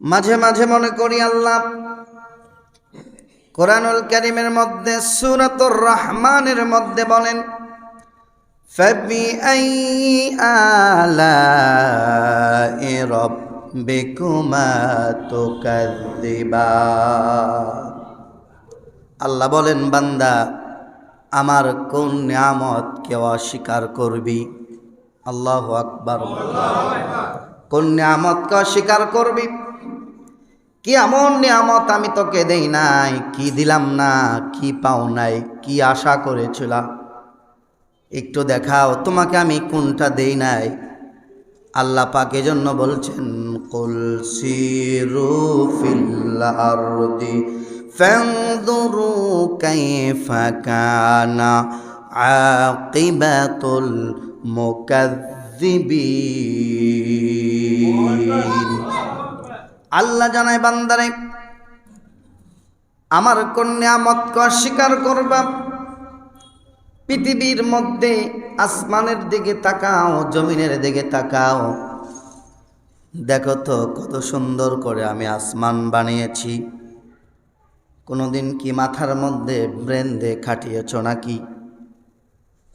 মাঝে মাঝে মনে করি, আল্লাহ, কোরআনুল করিমের মধ্যে সুরত রহমানের মধ্যে বলেন আল্লাহ বলেন, বান্দা, আমার কোন নিয়ামত কেউ অস্বীকার করবি? আল্লাহ আকবর। কোন নিয়ামতকে অস্বীকার করবি? কি এমন নিয়ামত আমি তোকে দেই নাই? কি দিলাম না? কি পাও নাই? কি আশা করেছিলাম? একটু দেখাও, তোমাকে আমি কোনটা দেই নাই? আল্লাহ পাকে জন্য বলছেন, কুল সিরু ফিল আল্লাহ জানায়, বান্দারে, আমার কন্যামতকে অস্বীকার করবা। পৃথিবীর মধ্যে আসমানের দিকে তাকাও, জমিনের দিকে তাকাও। দেখো তো, কত সুন্দর করে আমি আসমান বানিয়েছি। কোনোদিন কি মাথার মধ্যে ব্রেন দিয়ে খাটিয়েছ নাকি?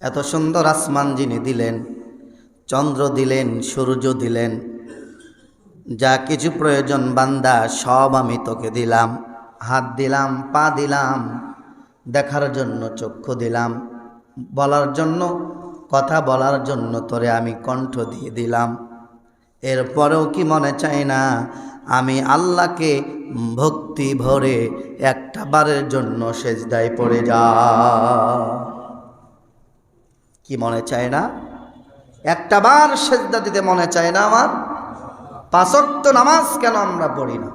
এত সুন্দর আসমান যিনি দিলেন, চন্দ্র দিলেন, সূর্য দিলেন যা কিছু প্রয়োজন বান্দা, সব আমি তোকে দিলাম। হাত দিলাম, পা দিলাম, দেখার জন্য চক্ষু দিলাম। বলার জন্য, কথা বলার জন্য তোরে আমি কণ্ঠ দিয়ে দিলাম। এরপরেও কি মনে চায় না, আমি আল্লাহকে ভক্তি ভরে একটা বারের জন্য সেজদায় পড়ে যা। কি মনে চায় না? একটা বার সেজদা দিতে মনে চায় না আমার? পাঁচক্ত নামাজ কেন আমরা পড়ি না?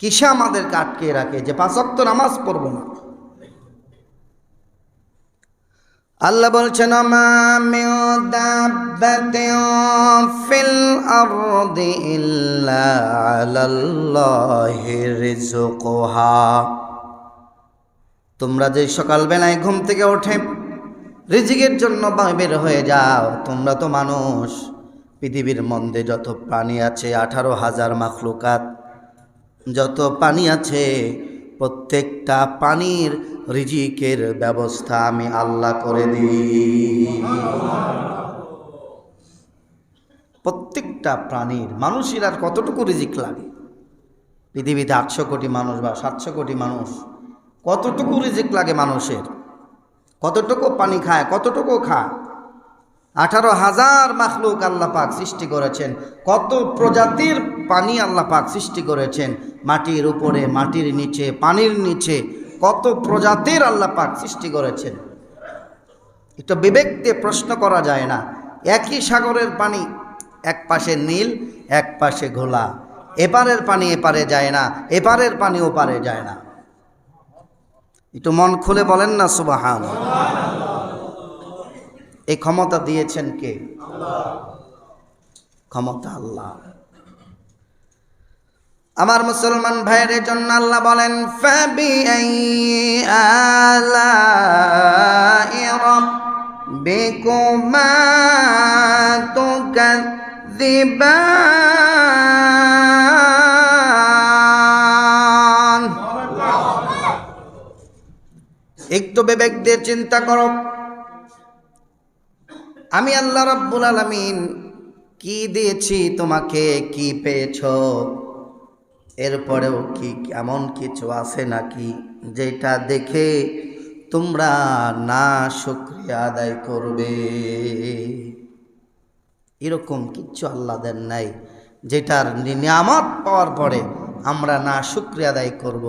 কিসে আমাদেরকে আটকে রাখে যে পাঁচক্ত নামাজ পড়ব না? আল্লাহ বলছেন ফিল তোমরা যে সকালবেলায় ঘুম থেকে ওঠে, রিজিকের জন্য বের হয়ে যাও, তোমরা তো মানুষ। পৃথিবীর মধ্যে যত প্রাণী আছে, আঠারো হাজার মাখলুকাত। যত পানি আছে, প্রত্যেকটা পানির রিজিকের ব্যবস্থা আমি আল্লাহ করে দিই। প্রত্যেকটা প্রাণীর, মানুষের আর কতটুকু রিজিক লাগে? পৃথিবীতে আটশো কোটি মানুষ বা সাতশো কোটি মানুষ, কতটুকু রিজিক লাগে মানুষের? কতটুকু পানি খায়, কতটুকু খায়? আঠারো হাজার মাখলুক আল্লাহ পাক সৃষ্টি করেছেন। কত প্রজাতির পানি আল্লাহ পাক সৃষ্টি করেছেন? মাটির উপরে, মাটির নিচে, পানির নিচে। কত প্রজাতির আল্লাহ পাক সৃষ্টি করেছেন? একটু বিবেক দিয়ে প্রশ্ন করা যায় না। একই সাগরের পানি এক পাশে নীল, এক পাশে ঘোলা। এপারের পানি এপারে যায় না, এপারের পানি ওপারে যায় না। একটু মন খুলে বলেন না সুবাহান এই ক্ষমতা দিয়েছেন কে? ক্ষমতা আল্লাহ। আমার মুসলমান ভাইয়ের জন্য আল্লাহ বলেন ফাবি বেকুমা তুকাযিবান একটু বিবেক দিয়ে চিন্তা করো। আমি আল্লাহ রাব্বুল আলামিন কি দিয়েছি, তোমাকে কি পেয়েছ এরপরেও কি এমন কিছু আছে নাকি যেটা দেখে তোমরা না শুক্রিয়া আদায় করবে এরকম কিচ্ছু আল্লাহ দেন নাই, যেটার নিয়ামত পাওয়ার পরে আমরা না শুক্রিয়া আদায় করব।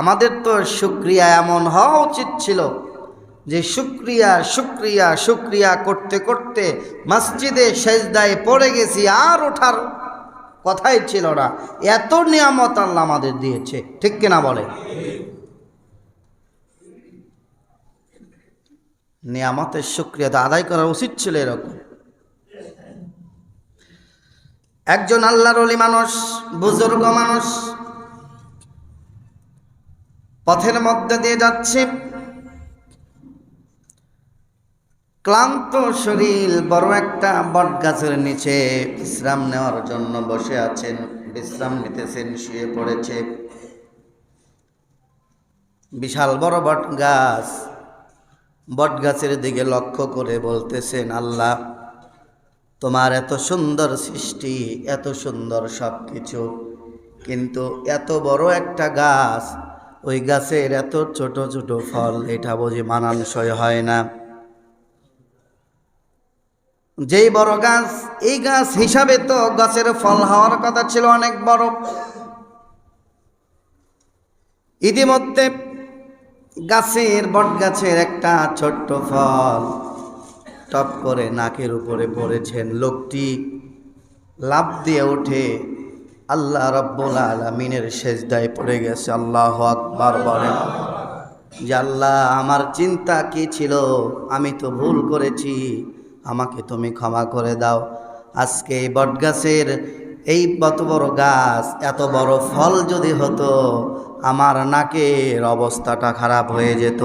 আমাদের তো শুক্রিয়া এমন হওয়া উচিত ছিল যে শুক্রিয়া শুক্রিয়া শুক্রিয়া করতে করতে মসজিদে সেজদায় পড়ে গেছি, আর ওঠার কথাই ছিল না। এত নিয়ামত আল্লাহ আমাদের দিয়েছে, ঠিক কিনা বলে? নিয়ামতের শুক্রিয়া তো আদায় করা উচিত ছিল এরকম। একজন আল্লাহর অলি মানুষ, বুজুর্গ মানুষ, পথের মধ্যে দিয়ে যাচ্ছে ক্লান্ত শরীর, বড় একটা বট গাছের নিচে বিশ্রাম নেওয়ার জন্য বসে আছেন, বিশ্রাম নিতেছেন, শুয়ে পড়েছে। বিশাল বড় বট গাছ বট গাছের দিকে লক্ষ্য করে বলতেছেন, আল্লাহ, তোমার এত সুন্দর সৃষ্টি, এত সুন্দর সব কিছু কিন্তু এত বড় একটা গাছ, ওই গাছের এত ছোট ছোট ফল, এটা বুঝি মানানসই হয় না। যেই বড় গাছ, এই গাছ হিসাবে তো গাছের ফল হওয়ার কথা ছিল অনেক বড়। ইতিমধ্যে গাছের বট গাছের একটা ছোট্ট ফল টপ করে নাকের উপরে পড়েছেন। লোকটি লাভ দিয়ে ওঠে আল্লাহ রব্বুল আলমিনের সেজদায় পড়ে গেছে। আল্লাহ আকবার বলেন, যে আল্লাহ, আমার চিন্তা কি ছিল? আমি তো ভুল করেছি। আমাকে তুমি ক্ষমা করে দাও। আজকে এই বটগাছের এই কত বড় গাছ, এত বড় ফল যদি হতো, আমার নাকের অবস্থাটা খারাপ হয়ে যেত।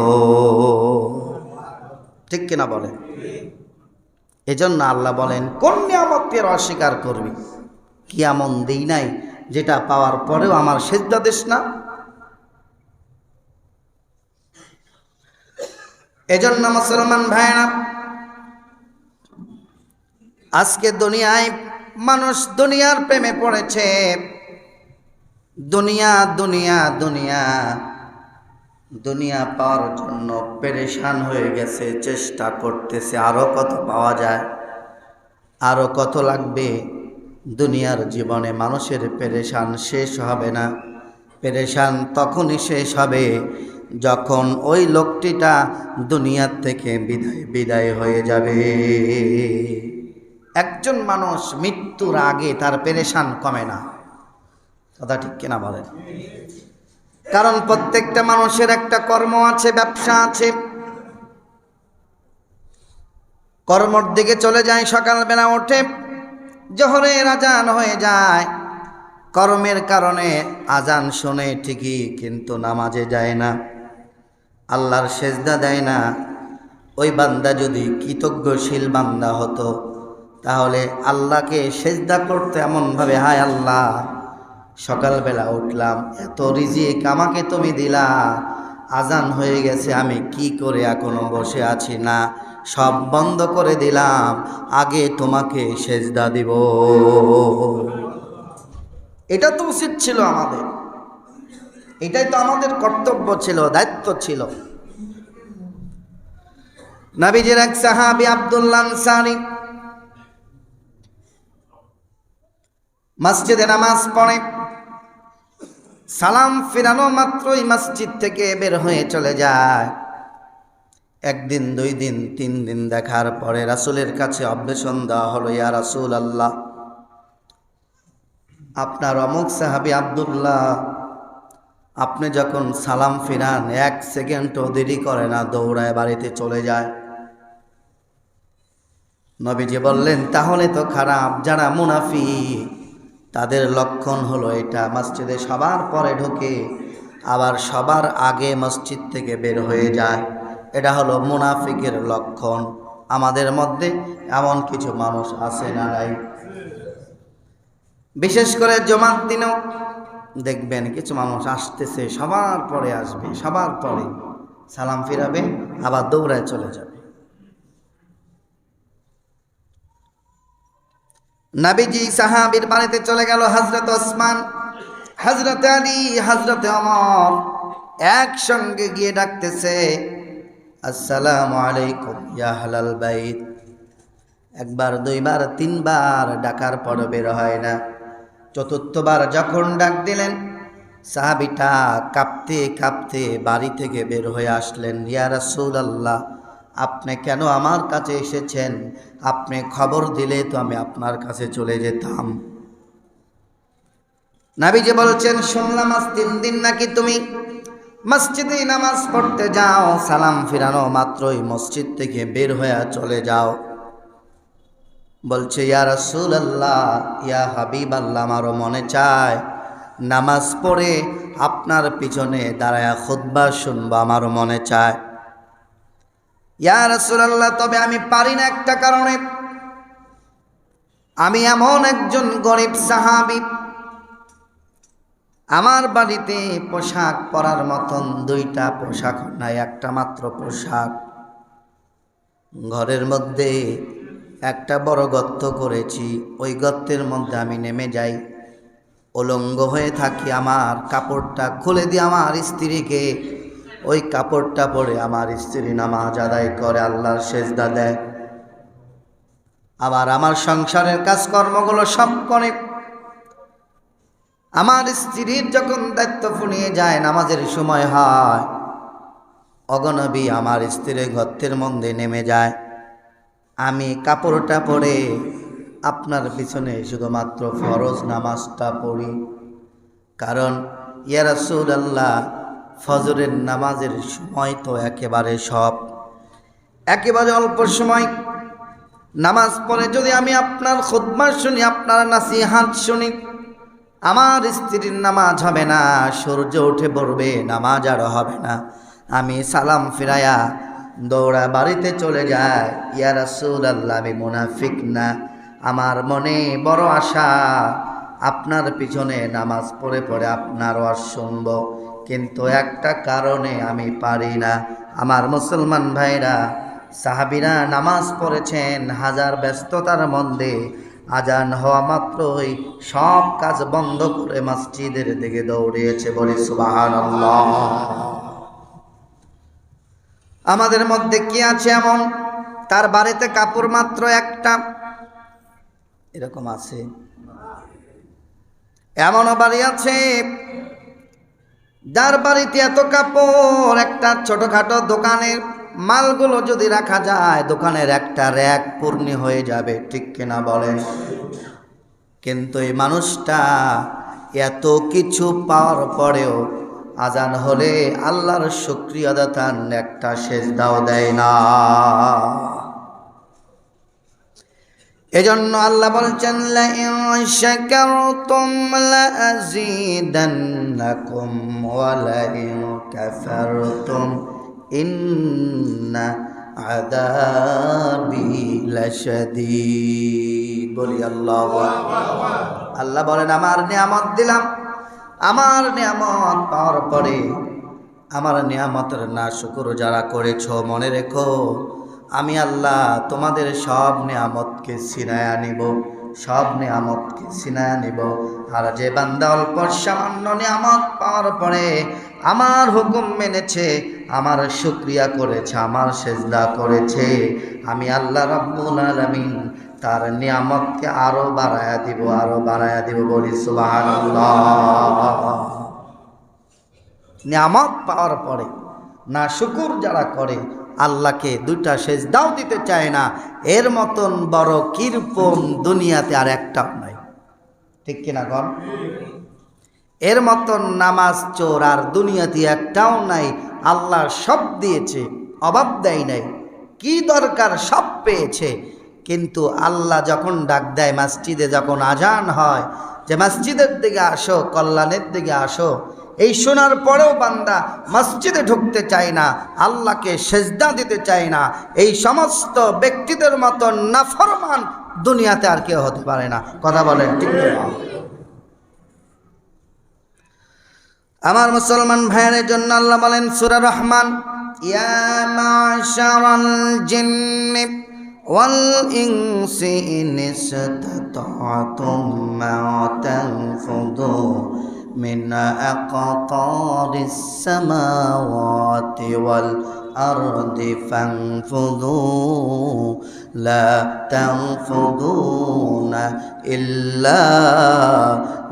ঠিক কিনা বলেন এজন্য আল্লাহ বলেন, কোন নিয়ামতের অস্বীকার করবি? কি এমন দিই নাই যেটা পাওয়ার পরেও আমার সেজদা দেশ না? এজন্য মুসলমান ভাইরা আজকে দুনিয়ায় মানুষ দুনিয়ার প্রেমে পড়েছে। দুনিয়া দুনিয়া দুনিয়া। দুনিয়া পাওয়ার জন্য পেরেশান হয়ে গেছে, চেষ্টা করতেছে আরও কত পাওয়া যায় আরও কত লাগবে। দুনিয়ার জীবনে মানুষের পেরেশান শেষ হবে না। পেরেশান তখনই শেষ হবে যখন ওই লোকটিটা দুনিয়ার থেকে বিদায় বিদায় হয়ে যাবে। একজন মানুষ মৃত্যুর আগে তার পেরেশান কমে না। কথা ঠিক কিনা বলেন? কারণ প্রত্যেকটা মানুষের একটা কর্ম আছে, ব্যবসা আছে। কর্মর দিকে চলে যায়, সকালবেলা ওঠে জহরে আজান হয়ে যায়। কর্মের কারণে আজান শোনে ঠিকই কিন্তু নামাজে যায় না, আল্লাহর সেজদা দেয় না। ওই বান্দা যদি কৃতজ্ঞশীল বান্দা হতো তাহলে আল্লাহকে সেজদা করতে এমনভাবে, হায় আল্লাহ, সকালবেলা উঠলাম, এত রিজিক আমাকে তুমি দিলা, আজান হয়ে গেছে, আমি কি করে এখনও বসে আছি না? সব বন্ধ করে দিলাম, আগে তোমাকে সেজদা দিব। এটা তো উচিত ছিল আমাদের। এটাই তো আমাদের কর্তব্য ছিল, দায়িত্ব ছিল। নাবিজের এক সাহাবি আবদুল্লাহ আনসারী মসজিদে নামাজ পড়ে। সালাম ফিরানো মাত্রই মসজিদ থেকে বের হয়ে চলে যায়। একদিন, দুই দিন, তিন দিন দেখার পরে রাসুলের কাছে অভ্যসন দেওয়া হলো, ইয়া রাসুল আল্লাহ আপনার অমুক সাহাবি আবদুল্লাহ, আপনি যখন সালাম ফিরান, এক সেকেন্ডও দেরি করে না, দৌড়ায় বাড়িতে চলে যায়। নবীজি বললেন, তাহলে তো খারাপ, যারা মুনাফি তাদের লক্ষণ হলো এটা, মসজিদে সবার পরে ঢোকে আবার সবার আগে মসজিদ থেকে বের হয়ে যায়। এটা হলো মুনাফিকের লক্ষণ। আমাদের মধ্যে এমন কিছু মানুষ আছে না নাই। বিশেষ করে জমার দিনও দেখবেন কিছু মানুষ আসতেছে, সবার পরে আসবে, সবার পরে সালাম ফিরাবে, আবার দৌড়ায় চলে যাবে। নাবিজি সাহাবির বাড়িতে চলে গেল হজরত ওসমান। হজরত আলী হজরত অমর একসঙ্গে গিয়ে ডাকতেছে, আসসালামু আলাইকুম ইয়া হালাল বাইত। একবার, দুইবার, তিনবার ডাকার পর বের হয় না। চতুর্থবার যখন ডাক দিলেন, সাহাবিটা কাঁপতে কাঁপতে বাড়ি থেকে বের হয়ে আসলেন, ইয়া রাসূল আল্লাহ আপনি কেন আমার কাছে এসেছেন? আপনি খবর দিলে তো আমি আপনার কাছে চলে যেতাম। নাবিজি বলছেন, শুনলাম আজ তিন দিন নাকি তুমি মসজিদে নামাজ পড়তে যাও, সালাম ফিরানো মাত্রই মসজিদ থেকে বের হয়ে চলে যাও। বলছে, ইয়া রসুল আল্লাহ ইয়া হাবিব আল্লাহ আমারও মনে চায়, নামাজ পড়ে আপনার পিছনে দাঁড়ায়া খুদ্া শুনব, আমারও মনে চায়। ইয়া তবে আমি পারি না একটা কারণে। আমি এমন একজন গরিব সাহাবী। আমার বাড়িতে পোশাক পরার মতন দুইটা পোশাক নাই, একটা মাত্র পোশাক। ঘরের মধ্যে একটা বড় গর্ত করেছি, ওই গর্তের মধ্যে আমি নেমে যাই। উলঙ্গ হয়ে থাকি আমার কাপড়টা খুলে দিয়ে আমার স্ত্রীকে ওই কাপড়টা পরে আমার স্ত্রী নামাজ আদায় করে, আল্লাহর সেজদা দেয়। আবার আমার সংসারের কাজকর্মগুলো সব করে। আমার স্ত্রীর যখন দায়িত্ব ফুনিয়ে যায়, নামাজের সময় হয় অগনবী আমার স্ত্রীর গর্তের মধ্যে নেমে যায়। আমি কাপড়টা পরে আপনার পিছনে শুধুমাত্র ফরজ নামাজটা পড়ি। কারণ ইয়ারাসুল আল্লাহ ফজরের নামাজের সময় তো একেবারে সব। একেবারে অল্প সময় নামাজ পড়ে। যদি আমি আপনার খুদমা শুনি, আপনার নাসি হাত শুনি, আমার স্ত্রীর নামাজ হবে না, সূর্য উঠে পড়বে, নামাজ আর হবে না। আমি সালাম ফিরায়া দৌড়া বাড়িতে চলে যায় ইয়া রাসূল আল্লাহ মুনাফিক না। আমার মনে বড় আশা, আপনার পিছনে নামাজ পড়ে পড়ে আপনার আর শুনব কিন্তু একটা কারণে আমি পারি না। আমার মুসলমান ভাইরা, সাহাবিরা নামাজ পড়েছেন, হাজার ব্যস্ততার মধ্যে আজান হওয়া মাত্রই সব কাজ বন্ধ করে মসজিদের দিকে দৌড়িয়েছে বলি সুবাহান আমাদের মধ্যে কি আছে এমন? তার বাড়িতে কাপড় মাত্র একটা। এরকম আছে। এমনও বাড়ি আছে যার বাড়িতে এত কাপড়, একটা ছোটখাটো দোকানের মালগুলো যদি রাখা যায়, দোকানের একটা র্যাক পূর্ণি হয়ে যাবে, ঠিক কিনা বলেন? কিন্তু এই মানুষটা এত কিছু পাওয়ার পরেও আজান হলে আল্লাহর শুক্রিয়া একটা শেষ দাও দেয় না। এজন্য আল্লাহ বলছেন ইন্না বলি আল্লাহ বলেন, আমার নিয়ামত দিলাম। আমার নিয়ামত পাওয়ার পরে, আমার নিয়ামতের না শুকুর যারা করেছ, মনে রেখো আমি আল্লাহ তোমাদের সব নিয়ামতকে সিনায়া নিব, সব নিয়ামতকে সিনায়া নিব। আর যে বান্দা অল্প সামান্য নিয়ামত পাওয়ার পরে আমার হুকুম মেনেছে, আমার শুক্রিয়া করেছে, আমার সেজদা করেছে, আমি আল্লাহ রব্বুল আলামিন তার নিয়ামতকে আরও বাড়ায়া দিব, আরও বাড়ায়া দিব বলি সুবহানাল্লাহ। নিয়ামত পাওয়ার পরে, না শুকুর যারা করে আল্লাহকে দুইটা শেষ দাও দিতে চায় না। এর মতন বড় কৃপণ দুনিয়াতে আর একটাও নাই। ঠিক কিনা গন এর মতন নামাজ, চোর আর দুনিয়াতে একটাও নাই। আল্লাহ সব দিয়েছে, অভাব দেয় নাই। কি দরকার সব পেয়েছে। কিন্তু আল্লাহ যখন ডাক দেয়, মসজিদে যখন আজান হয়, যে মসজিদের দিকে আসো, কল্যাণের দিকে আসো এই শোনার পরেও বান্দা মসজিদে ঢুকতে চায় না, আল্লাহকে সেজদা দিতে চায় না। এই সমস্ত ব্যক্তিদের মতো নাফরমান দুনিয়াতে আর কেউ হতে পারে না। কথা বলেন, ঠিক আমার মুসলমান ভাইয়ের জন্য আল্লাহ বলেন, সুরা রহমান ইনসি ইন ইসতাতাতুম মা তানফুদু। من أقطار السماوات والأرض فانفذوا لا تنفذون إلا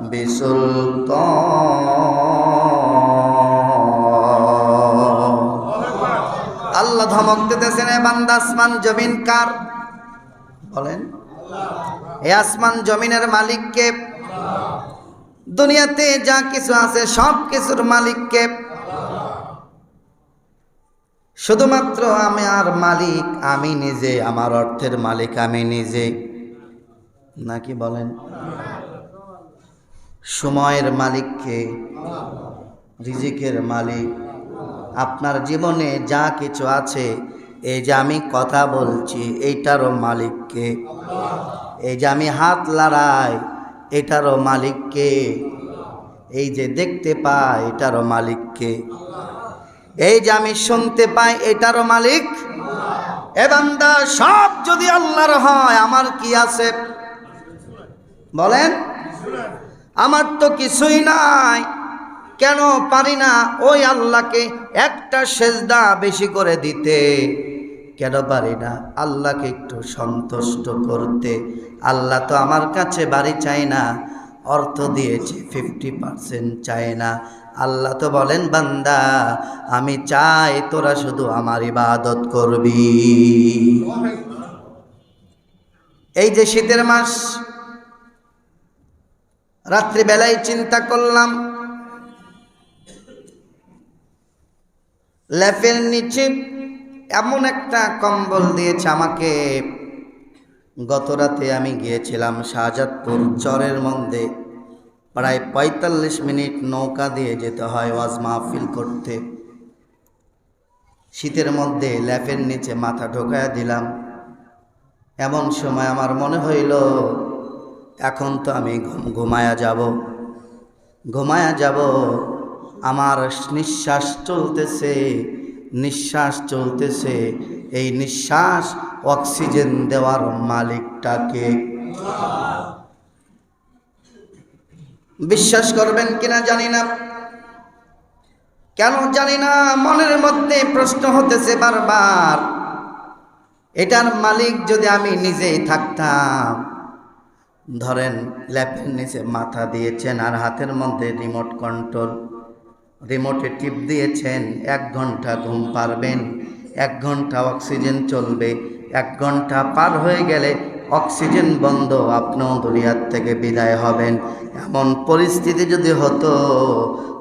بسلطان আল্লাহ ধমক দিতেছেন এ বান্দা আসমান জমিন কার বলেন এই আসমান জমিনের মালিককে দুনিয়াতে যা কিছু আছে, সব কিছুর মালিককে। শুধুমাত্র আমি আর মালিক, আমি নিজে, আমার অর্থের মালিক, আমি নিজে। নাকি বলেন? সময়ের মালিককে, রিজিকের মালিক। আপনার জীবনে যা কিছু আছে, এই যে আমি কথা বলছি, এইটারও মালিককে। এই যে আমি হাত লড়াই এটারও মালিককে, এই যে দেখতে পাই এটারও মালিককে। এই যে আমি শুনতে পাই এটারও মালিক সব যদি আল্লাহর হয়, আমার কি আছে? বলেন, আমার তো কিছুই নাই, কেন পারি না ওই আল্লাহকে একটা সেজদা বেশি করে দিতে? কেন পারি না? আল্লাহকে একটু সন্তুষ্ট করতে। আল্লাহ তো আমার কাছে বাড়ি চায় না, অর্থ দিয়েছে ফিফটি পার্সেন্ট চায় না। আল্লাহ তো বলেন, বান্দা, আমি চাই তোরা শুধু আমার ইবাদত করবি। এই যে শীতের মাস, রাত্রিবেলায় চিন্তা করলাম ল্যাপের নিচে এমন একটা কম্বল দিয়েছে আমাকে। গত রাতে আমি গিয়েছিলাম শাহজাদপুর চরের মধ্যে প্রায় পঁয়তাল্লিশ মিনিট নৌকা দিয়ে যেতে হয় ওয়াজ মাহফিল করতে। শীতের মধ্যে ল্যাপের নিচে মাথা ঢোকায় দিলাম। এমন সময় আমার মনে হইল, এখন তো আমি ঘুম- ঘুমায়া যাব। ঘুমায়া যাব, আমার নিঃশ্বাস চলতেছে। নিঃশ্বাস চলতেছে। এই নিঃশ্বাস অক্সিজেন দেওয়ার মালিকটাকে। বিশ্বাস করবেন কিনা জানি না। কেন জানি না, মনের মধ্যে প্রশ্ন হতেছে বারবার। এটার মালিক যদি আমি নিজেই থাকতাম। ধরেন, ল্যাপের নিচে মাথা দিয়েছেন আর হাতের মধ্যে রিমোট কন্ট্রোল। রিমোটে টিপ দিয়েছেন, এক ঘণ্টা ঘুম পারবেন, এক ঘণ্টা অক্সিজেন চলবে, এক ঘণ্টা পার হয়ে গেলে অক্সিজেন বন্ধ, আপনিও দুনিয়ার থেকে বিদায় হবেন। এমন পরিস্থিতি যদি হতো,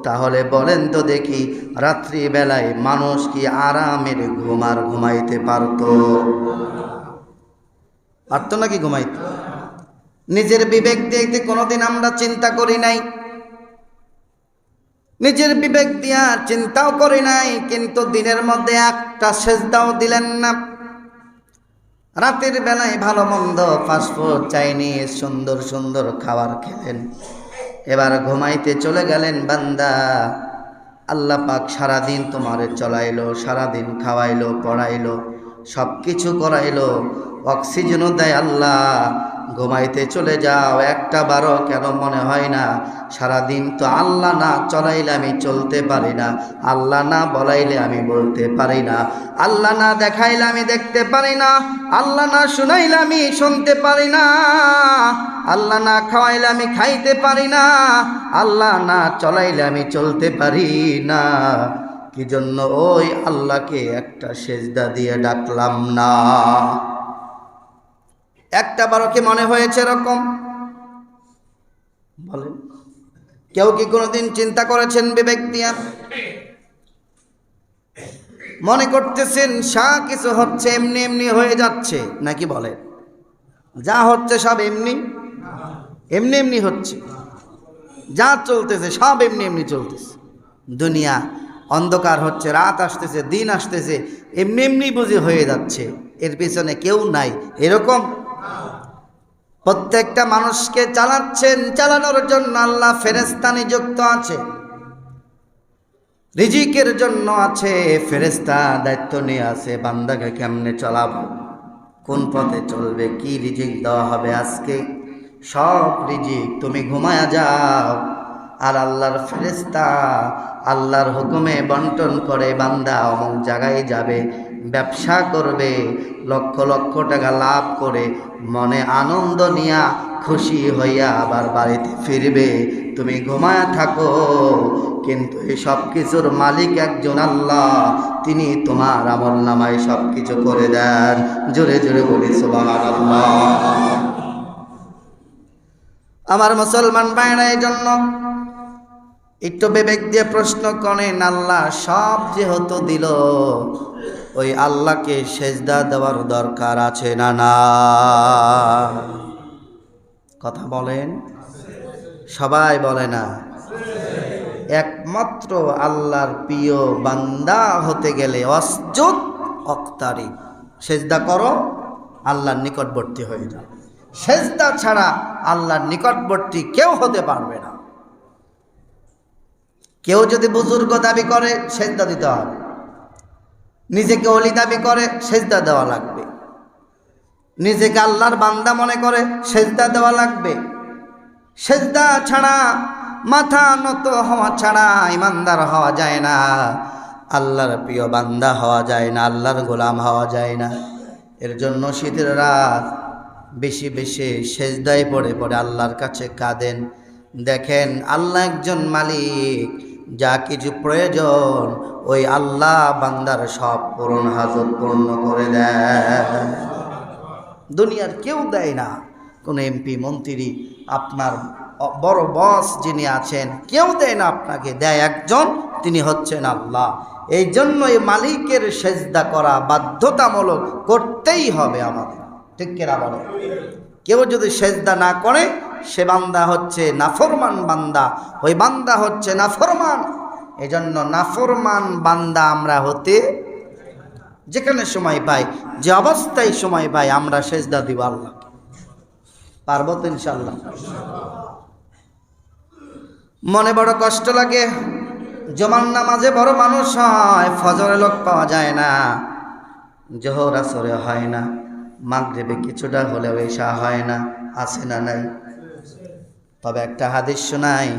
তাহলে বলেন তো দেখি, রাত্রিবেলায় মানুষ কি আরামের ঘুমার ঘুমাইতে পারতো? পারতো নাকি ঘুমাইতে? নিজের বিবেক দিয়ে কোনোদিন আমরা চিন্তা করি নাই। নিজের বিবেক দিয়া চিন্তাও করি নাই, কিন্তু দিনের মধ্যে একটা সেজদাও দিলেন না। রাতের বেলায় ভালো মন্দ ফাস্টফুড চাইনিজ সুন্দর সুন্দর খাবার খেলেন। এবার ঘুমাইতে চলে গেলেন, বান্দা, আল্লাহ পাক সারাদিন তোমারে চলাইলো, সারাদিন খাওয়াইলো, পড়াইলো সব কিছু করাইলো। অক্সিজেনও দেয় আল্লাহ। ঘুমাইতে চলে যাও, একটা বারো কেন মনে হয় না? সারাদিন তো আল্লাহ না চলাইলে আমি চলতে পারি না। আল্লাহ না বলাইলে আমি বলতে পারি না। আল্লাহ না দেখাইলে আমি দেখতে পারি না। আল্লাহ না শুনাইলে আমি শুনতে পারি না। আল্লাহ না খাওয়াইলে আমি খাইতে পারি না। আল্লাহ না চলাইলে আমি চলতে পারি না। কি জন্য ওই আল্লাহকে একটা সেজদা দিয়ে ডাকলাম না? একটা বারো কি মনে হয়েছে এরকম? বলেন। কেউ কি কোনোদিন চিন্তা করেছেন বিবেক দিয়া? মনে করতেছেন, সা কিছু হচ্ছে, এমনি এমনি হয়ে যাচ্ছে, নাকি বলেন? যা হচ্ছে সব এমনি? এমনি এমনি হচ্ছে। যা চলতেছে, সব এমনি এমনি চলতেছে। দুনিয়া অন্ধকার হচ্ছে, রাত আসতেছে, দিন আসতেছে, এমনি এমনি বুঝি হয়ে যাচ্ছে। এর পিছনে কেউ নাই, এরকম? প্রত্যেকটা মানুষকে চালাচ্ছেন, চালানোর জন্য আল্লাহ ফেরেস্তা নিযুক্ত আছে। রিজিকের জন্য আছে ফেরেস্তা দায়িত্ব নিয়ে আছে, বান্দাকে কেমনে চলাবো? কোন পথে চলবে, কি রিজিক দেওয়া হবে আজকে? সব রিজিক তুমি ঘুমায়া যাও। আর আল্লাহর ফেরেস্তা আল্লাহর হুকুমে বন্টন করে বান্দা অমুক জায়গায় যাবে, ব্যবসা করবে, লক্ষ লক্ষ টাকা লাভ করে, মনে আনন্দ নিয়া খুশি হইয়া আবার বাড়িতে ফিরবে। তুমি ঘুমায় থাকো, কিন্তু এই সব কিছুর মালিক একজন আল্লাহ, তিনি তোমার আমল নামায় সব কিছু করে দেন। জোরে জোরে বলি, সুবহানাল্লাহ। আমার মুসলমান ভাইরা, এই জন্য একটু বিবেক দিয়ে প্রশ্ন করেন, আল্লাহ সব যেহেতু দিল, ওই আল্লাহকে সেজদা দেওয়ার দরকার আছে না না? কথা বলেন? সবাই বলে না। একমাত্র আল্লাহর প্রিয় বান্দা হতে গেলে অসজুদ অক্তারি। সেজদা করো, আল্লাহর নিকটবর্তী হয়ে যাও। সেজদা ছাড়া আল্লাহর নিকটবর্তী কেউ হতে পারবে না। কেউ যদি বুজুর্গ দাবি করে, সেজদা দিতে হবে। নিজেকে অলি দাবি করে, সেজদা দেওয়া লাগবে। নিজেকে আল্লাহর বান্দা মনে করে, সেজদা দেওয়া লাগবে। সেজদা ছাড়া, মাথা নত হওয়া ছাড়া ইমানদার হওয়া যায় না। আল্লাহর প্রিয় বান্দা হওয়া যায় না, আল্লাহর গোলাম হওয়া যায় না। এর জন্য শীতের রাত বেশি বেশি সেজদায় পড়ে পড়ে আল্লাহর কাছে কাঁদেন। দেখেন, আল্লাহ একজন মালিক। যা কিছু প্রয়োজন, ওই আল্লাহ বান্দার সব পূরণ হাজত পূর্ণ করে দেয় দুনিয়ার কেউ দেয় না। কোনো এমপি মন্ত্রী, আপনার বড় বস যিনি আছেন, কেউ দেয় না আপনাকে, দেয় একজন, তিনি হচ্ছেন আল্লাহ। এই জন্য এই মালিকের সেজদা করা বাধ্যতামূলক করতেই হবে আমাদের। ঠিক কেনা বলে? কেউ যদি সেজদা না করে সে বান্দা হচ্ছে নাফরমান বান্দা। ওই বান্দা হচ্ছে নাফরমান। এজন্য নাফরমান বান্দা আমরা হতে যেখানে সময় পাই, যে অবস্থায় সময় পাই, আমরা সেজদা দিব আল্লাহ পারব তো ইনশাল্লাহ মনে বড় কষ্ট লাগে জমান নামাজে বড় মানুষ হয়, ফজরে লোক পাওয়া যায় না, জোহর আসরে হয় না, মাগরেবে কিছুটা হলেও এসা হয় না আসে না নাই? তবে একটা হাদিস শোনাই